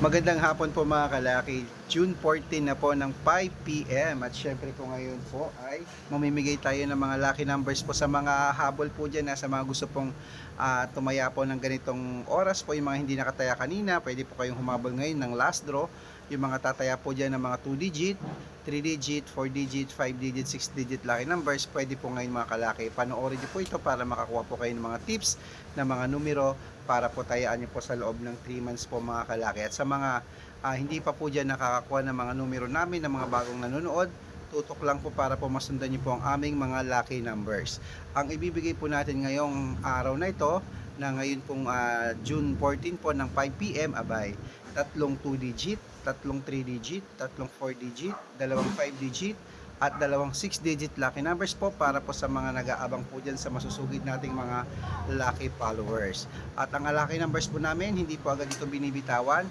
Magandang hapon po mga kalaki. June 14 na po ng 5pm at syempre po ngayon po ay mamimigay tayo ng mga lucky numbers po sa mga habol po dyan na sa mga gusto pong ah, tumaya po ng ganitong oras po yung mga hindi nakataya kanina pwede po kayong humabol ngayon ng last draw. Yung mga tataya po dyan ng mga 2 digit 3 digit, 4 digit, 5 digit, 6 digit lucky numbers pwede po ngayon mga kalaki. Panoorin niyo po ito para makakuha po kayo ng mga tips ng mga numero para po tayaan niyo po sa loob ng 3 months po mga kalaki at sa mga ah, hindi pa po dyan nakakakuha ng mga numero namin ng mga bagong nanonood tutok lang po para po masundan niyo po ang aming mga lucky numbers. Ang ibibigay po natin ngayong araw na ito na ngayon pong ah, June 14 po ng 5pm abay tatlong 2 digit, tatlong 3 digit, tatlong 4 digit, dalawang 5 digit at dalawang 6 digit lucky numbers po para po sa mga nag-aabang po dyan sa masusugid nating mga lucky followers. At ang lucky numbers po namin, hindi po agad ito binibitawan.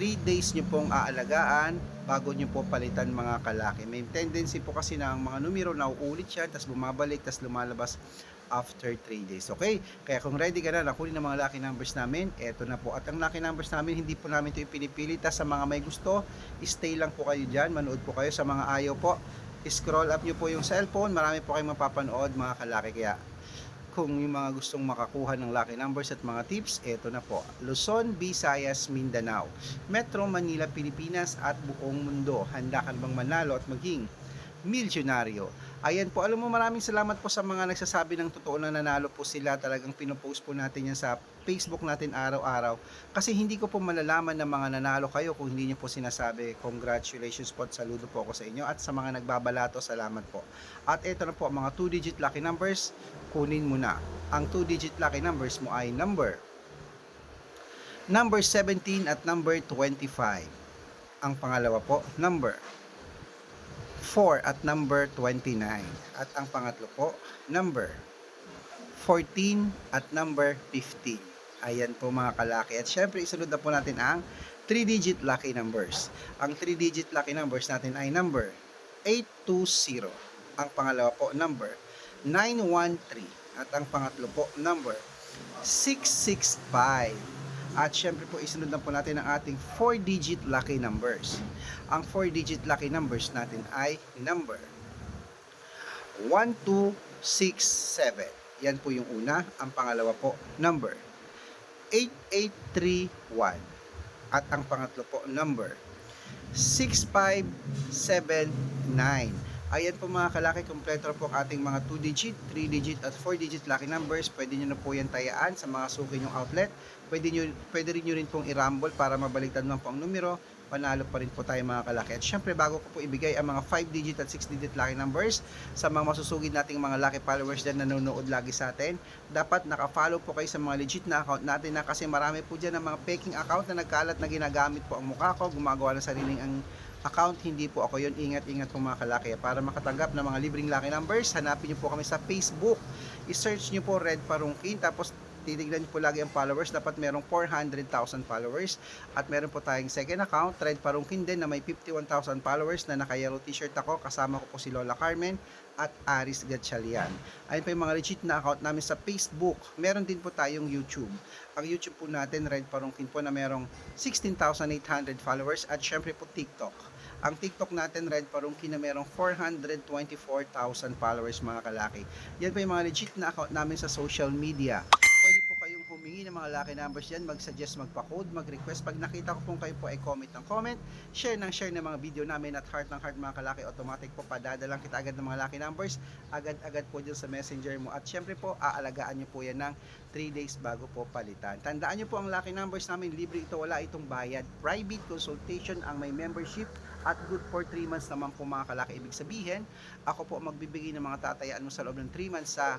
3 days nyo pong aalagaan bago nyo po palitan mga kalaki. May tendency po kasi ang mga numero na uulit siya, tapos bumabalik, tapos lumalabas after 3 days. Okay? Kaya kung ready ka na, nakunin ang mga lucky numbers namin, eto na po. At ang lucky numbers namin, hindi po namin ito ipinipilit. Tas sa mga may gusto, stay lang po kayo dyan, manood po kayo. Sa mga ayaw po, scroll up nyo po yung cellphone, marami po kayong mapapanood mga kalaki. Kaya kung yung mga gustong makakuha ng lucky numbers at mga tips, eto na po. Luzon, Visayas, Mindanao, Metro Manila, Pilipinas at buong mundo. Handa ka bang manalo at maging milyonaryo? Ayan po, alam mo maraming salamat po sa mga nagsasabi ng totoo na nanalo po sila. Talagang pinopost po natin yan sa Facebook natin araw-araw. Kasi hindi ko po malalaman na mga nanalo kayo kung hindi niyo po sinasabi. Congratulations po at saludo po ako sa inyo. At sa mga nagbabalato, salamat po. At ito na po, mga 2-digit lucky numbers, kunin mo na. Ang 2-digit lucky numbers mo ay number number 17 at number 25. Ang pangalawa po, number 4 at number 29. At ang pangatlo po, number 14 at number 15. Ayan po mga kalaki. At syempre, isunod na po natin ang 3-digit lucky numbers. Ang 3-digit lucky numbers natin ay number 820. Ang pangalawa po, number 913. At ang pangatlo po, number 665. At syempre po, isunod na po natin ang ating 4-digit lucky numbers. Ang 4-digit lucky numbers natin ay number 1267. Yan po yung una. Ang pangalawa po, number 8831. At ang pangatlo po, number 6579. Ayan po mga kalaki, kompleto po ang ating mga 2-digit, 3-digit at 4-digit lucky numbers. Pwede nyo na po yan tayaan sa mga suki nyong outlet. Pwede, nyo, pwede rin nyo rin pong i-rumble para mabaliktad naman po ang numero. Panalo pa rin po tayo mga kalaki. At syempre bago ko po ibigay ang mga 5-digit at 6-digit lucky numbers sa mga masusugid nating mga lucky followers dyan na nanonood lagi sa atin, dapat naka-follow po kayo sa mga legit na account natin na kasi marami po dyan ng mga faking account na nagkalat na ginagamit po ang mukha ko, gumagawa ng sariling ang account, hindi po ako yun. Ingat-ingat po mga kalaki. Para makatanggap ng mga libreng lucky numbers, hanapin nyo po kami sa Facebook. I-search nyo po Red Parungkin, tapos titignan nyo po lagi ang followers. Dapat merong 400,000 followers. At meron po tayong second account, Red Parungkin din, na may 51,000 followers na naka-yellow t-shirt ako. Kasama ko po si Lola Carmen at Aris Gatchalian. Ayun pa yung mga legit na account namin sa Facebook. Meron din po tayong YouTube. Ang YouTube po natin, Red Parungkin po na merong 16,800 followers at syempre po TikTok. Ang TikTok natin, Red Parungkin na merong 424,000 followers mga kalaki. Yan po yung mga legit na account namin sa social media. Pwede po kayong humingi ng mga lucky numbers yan, mag-suggest, magpa-code, mag-request. Pag nakita ko pong kayo po ay comment ng comment, share ng share ng mga video namin at heart ng heart mga kalaki, automatic po padadalang kita agad ng mga lucky numbers, agad-agad po dyan sa messenger mo. At syempre po, aalagaan nyo po yan ng 3 days bago po palitan. Tandaan nyo po ang lucky numbers namin, libre ito, wala itong bayad. Private consultation ang may membership at good for 3 months naman po mga kalaki. Ibig sabihin, ako po magbibigay ng mga tatayaan mo sa loob ng 3 months sa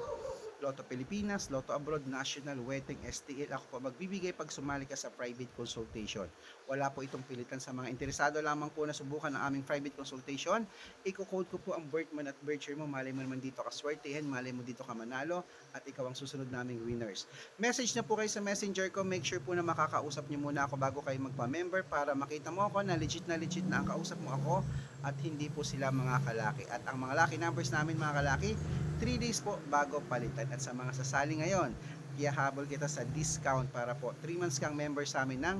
Lotto Pilipinas, Lotto Abroad, National, Wedding, STL. Ako po magbibigay pag sumali ka sa private consultation. Wala po itong pilitan sa mga interesado lamang po na subukan ang aming private consultation. Iko-code ko po ang birth month at birth year mo. Malay mo naman dito ka swertihin, malay mo dito ka manalo, at ikaw ang susunod naming winners. Message na po kayo sa messenger ko. Make sure po na makakausap niyo muna ako bago kayo magpa-member para makita mo ako na legit na legit na ang kausap mo ako at hindi po sila mga kalaki. At ang mga lucky numbers namin mga kalaki, 3 days po bago palitan. At sa mga sasali ngayon, iyahabol kita sa discount para po 3 months kang member sa amin ng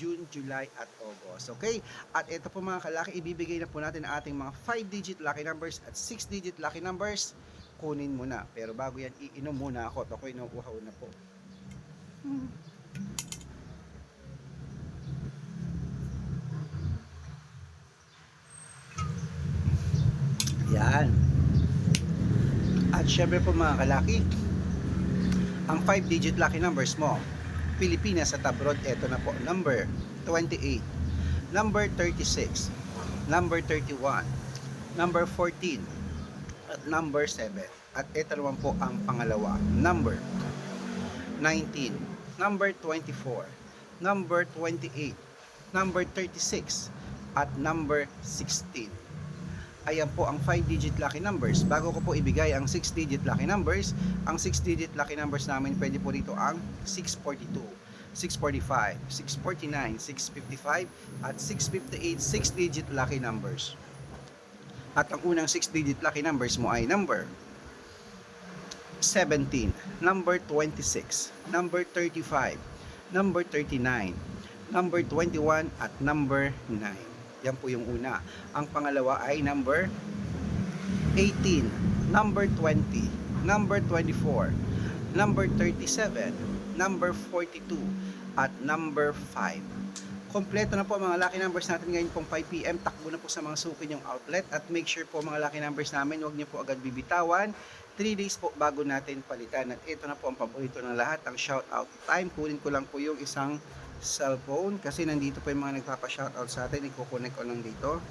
June, July, at August. Okay? At ito po mga kalaki, ibibigay na po natin ang ating mga 5-digit lucky numbers at 6-digit lucky numbers. Kunin mo na. Pero bago yan, iinom muna ako. At ako'y nauuhaw na po. Yan. At syempre po mga kalaki, ang 5-digit lucky numbers mo, Pilipinas at abroad, eto na po, number 28, number 36, number 31, number 14, at number 7. At ito naman po ang pangalawa, number 19, number 24, number 28, number 36, at number 16 ayan po ang 5-digit lucky numbers. Bago ko po ibigay ang 6-digit lucky numbers, ang 6-digit lucky numbers namin pwede po dito ang 642, 645, 649, 655, at 658 6-digit lucky numbers. At ang unang 6-digit lucky numbers mo ay number 17, number 26, number 35, number 39, number 21, at number 9. Yan po yung una. Ang pangalawa ay number 18, number 20, number 24, number 37, number 42, at number 5. Kompleto na po mga lucky numbers natin ngayon pong 5pm. Takbo na po sa mga suki yung outlet at make sure po mga lucky numbers namin, huwag niyo po agad bibitawan. 3 days po bago natin palitan. At ito na po ang paborito ng lahat, ang shout out time. Kunin ko lang po yung isang cellphone kasi nandito po yung mga nagpapa-shoutout sa atin. Iko-connect ko lang dito.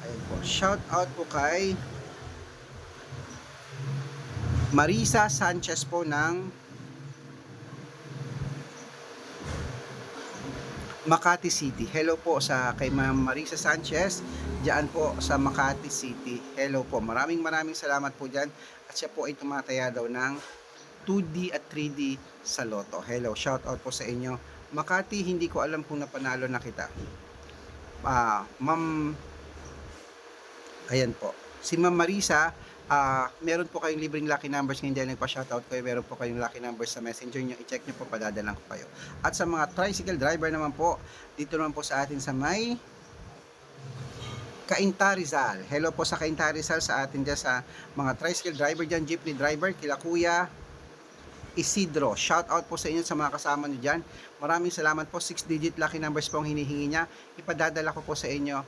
Ayun po. Shoutout po kay Marisa Sanchez po ng Makati City. Hello po sa kay Ma'am Marisa Sanchez diyan po sa Makati City. Hello po. Maraming maraming salamat po diyan. At siya po ay tumataya daw ng 2D at 3D sa Lotto. Hello, shout out po sa inyo. Makati, hindi ko alam kung napanalo na kita. Ah, Ma'am Ayan po. Si Ma'am Marisa, ah, meron po kayong libreng lucky numbers ngayon dahil nagpa-shoutout kayo. Meron po kayong lucky numbers sa messenger nyo. I-check nyo po, padadalan ko kayo. At sa mga tricycle driver naman po, dito naman po sa atin sa may Cainta Rizal. Hello po sa Cainta Rizal sa atin dyan sa mga tricycle driver dyan, jeepney driver, kila Kuya Isidro. Shout out po sa inyo sa mga kasama nyo dyan. Maraming salamat po. 6-digit lucky numbers po ang hinihingi niya. Ipadadala ko po sa inyo.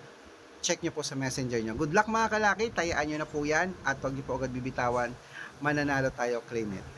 Check nyo po sa messenger nyo. Good luck mga kalaki. Tayaan nyo na po yan. At huwag nyo po agad bibitawan. Mananalo tayo. Claim it.